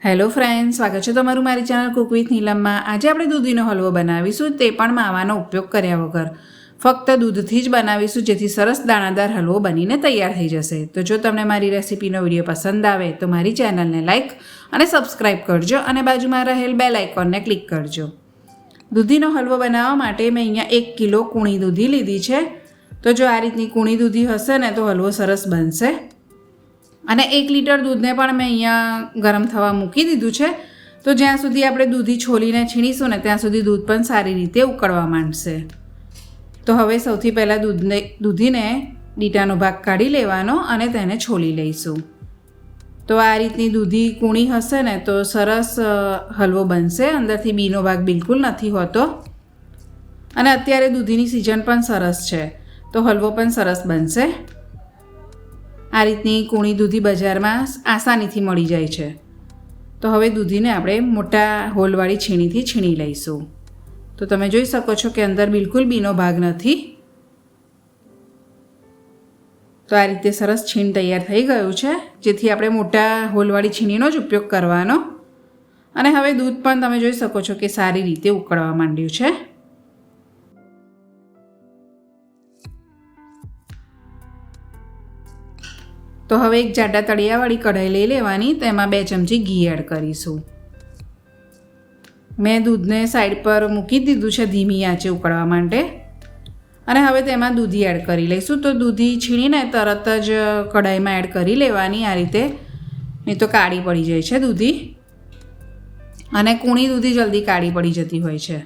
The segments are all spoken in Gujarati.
હેલો ફ્રેન્ડ સ્વાગત છે તમારું મારી ચેનલ કુક વિથ નીલમમાં. આજે આપણે દૂધીનો હલવો બનાવીશું, તે પણ માવાનો ઉપયોગ કર્યા વગર. ફક્ત દૂધથી જ બનાવીશું, જેથી સરસ દાણાદાર હલવો બનીને તૈયાર થઈ જશે. તો જો તમને મારી રેસિપીનો વીડિયો પસંદ આવે, તો મારી ચેનલને લાઇક અને સબસ્ક્રાઇબ કરજો અને બાજુમાં રહેલ બેલ આઇકોનને ક્લિક કરજો. દૂધીનો હલવો બનાવવા માટે મેં અહીંયા એક કિલો કૂણી દૂધી લીધી છે. તો જો આ રીતની કૂણી દૂધી હશે ને, તો હલવો સરસ બનશે. અને એક લીટર દૂધને પણ મેં અહીંયા ગરમ થવા મૂકી દીધું છે. તો જ્યાં સુધી આપણે દૂધી છોલીને છીણીશું ને ત્યાં સુધી દૂધ પણ સારી રીતે ઉકળવા માંડશે. તો હવે સૌથી પહેલાં દૂધને, દૂધીને ડીટાનો ભાગ કાઢી લેવાનો અને તેને છોલી લઈશું. તો આ રીતની દૂધી કૂણી હશે ને તો સરસ હલવો બનશે. અંદરથી બીનો ભાગ બિલકુલ નથી હોતો. અને અત્યારે દૂધીની સિઝન પણ સરસ છે. તો હલવો પણ સરસ બનશે. આ રીતની કૂણી દૂધી બજારમાં આસાનીથી મળી જાય છે. તો હવે દૂધીને આપણે મોટા હોલવાળી છીણીથી છીણી લઈશું. તો તમે જોઈ શકો છો કે અંદર બિલકુલ બીનો ભાગ નથી. તો આ રીતે સરસ છીણ તૈયાર થઈ ગયું છે, જેથી આપણે મોટા હોલવાળી છીણીનો જ ઉપયોગ કરવાનો. અને હવે દૂધ પણ તમે જોઈ શકો છો કે સારી રીતે ઉકળવા માંડ્યું છે. તો હવે એક જાડા તળિયાવાળી કઢાઈ લઈ લેવાની તેમાં બે ચમચી ઘી એડ કરીશું. મેં દૂધને સાઈડ પર મૂકી દીધું છે ધીમી આંચે ઉકળવા માટે. અને હવે તેમાં દૂધી એડ કરી લઈશું. તો દૂધી છીણીને તરત જ કઢાઈમાં એડ કરી લેવાની આ રીતે. નહીં તો કાળી પડી જાય છે દૂધી. અને કૂણી દૂધી જલ્દી કાળી પડી જતી હોય છે.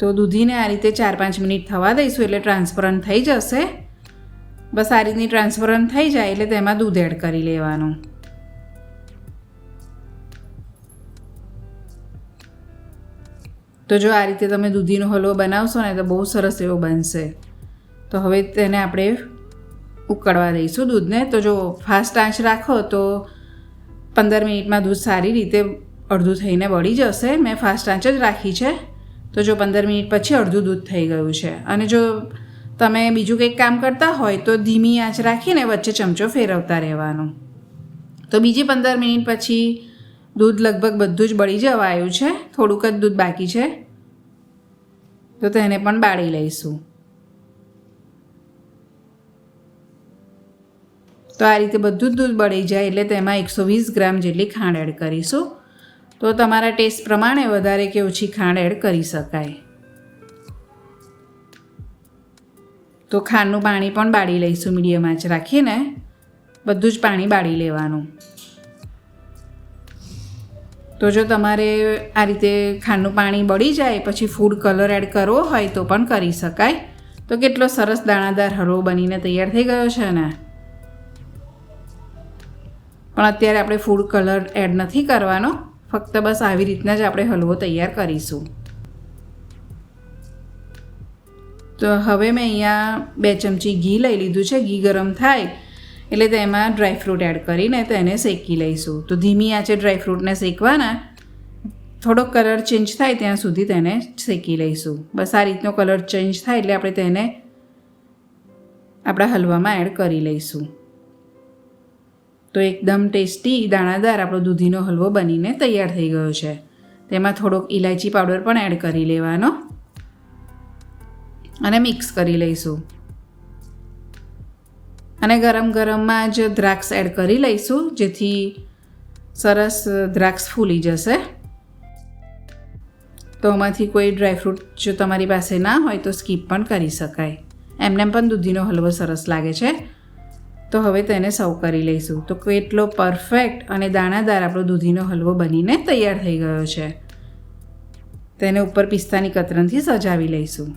તો દૂધીને આ રીતે ચાર પાંચ મિનિટ થવા દઈશું એટલે ટ્રાન્સપરન્ટ થઈ જશે. બસ આ રીતની ટ્રાન્સફરન્ટ થઈ જાય એટલે તેમાં દૂધ એડ કરી લેવાનું. તો જો આ રીતે તમે દૂધીનો હલવો બનાવશો ને તો બહુ સરસ એવો બનશે. તો હવે તેને આપણે ઉકળવા દઈશું દૂધને. તો જો ફાસ્ટ આંચ રાખો તો પંદર મિનિટમાં દૂધ સારી રીતે અડધું થઈને બળી જશે. મેં ફાસ્ટ આંચ જ રાખી છે. તો જો પંદર મિનિટ પછી અડધું દૂધ થઈ ગયું છે. અને જો તમે બીજું કંઈક કામ કરતા હોય તો ધીમી આંચ રાખીને વચ્ચે ચમચો ફેરવતા રહેવાનું. તો બીજી પંદર મિનિટ પછી દૂધ લગભગ બધું જ બળી જવા આવ્યું છે. થોડુંક જ દૂધ બાકી છે. તો તેને પણ બાળી લઈશું. તો આ રીતે બધું જ દૂધ બળી જાય એટલે તેમાં એકસો વીસ ગ્રામ જેટલી ખાંડ એડ કરીશું. તો તમારા ટેસ્ટ પ્રમાણે વધારે કે ઓછી ખાંડ એડ કરી શકાય. તો ખાંડનું પાણી પણ બાળી લઈશું મીડિયમ આંચ રાખીને. બધું જ પાણી બાળી લેવાનું. તો જો તમારે આ રીતે ખાંડનું પાણી બળી જાય, પછી ફૂડ કલર એડ કરવો હોય તો પણ કરી શકાય. તો કેટલો સરસ દાણાદાર હલવો બનીને તૈયાર થઈ ગયો છે ને. પણ અત્યારે આપણે ફૂડ કલર એડ નથી કરવાનો. ફક્ત બસ આવી રીતના જ આપણે હલવો તૈયાર કરીશું. તો હવે મેં અહીંયા બે ચમચી ઘી લઈ લીધું છે. ઘી ગરમ થાય એટલે તેમાં ડ્રાયફ્રૂટ એડ કરીને તેને શેકી લઈશું. તો ધીમી આંચે ડ્રાયફ્રૂટને શેકવાના. થોડોક કલર ચેન્જ થાય ત્યાં સુધી તેને શેકી લઈશું. બસ આ રીતનો કલર ચેન્જ થાય એટલે આપણે તેને આપણા હલવામાં એડ કરી લઈશું. તો એકદમ ટેસ્ટી દાણાદાર આપણો દૂધીનો હલવો બનીને તૈયાર થઈ ગયો છે. તેમાં થોડોક ઇલાયચી પાવડર પણ એડ કરી લેવાનો. અને મિક્સ કરી લઈશું. અને ગરમ ગરમમાં જ દ્રાક્ષ એડ કરી લઈશું, જેથી સરસ દ્રાક્ષ ફૂલી જશે. તો આમાંથી કોઈ ડ્રાયફ્રૂટ જો તમારી પાસે ના હોય તો સ્કીપ પણ કરી શકાય. એમને પણ દૂધીનો હલવો સરસ લાગે છે. તો હવે તેને સર્વ કરી લઈશું. તો કેટલો પરફેક્ટ અને દાણાદાર આપણો દૂધીનો હલવો બનીને તૈયાર થઈ ગયો છે. તેને ઉપર પિસ્તાની કતરનથી સજાવી લઈશું.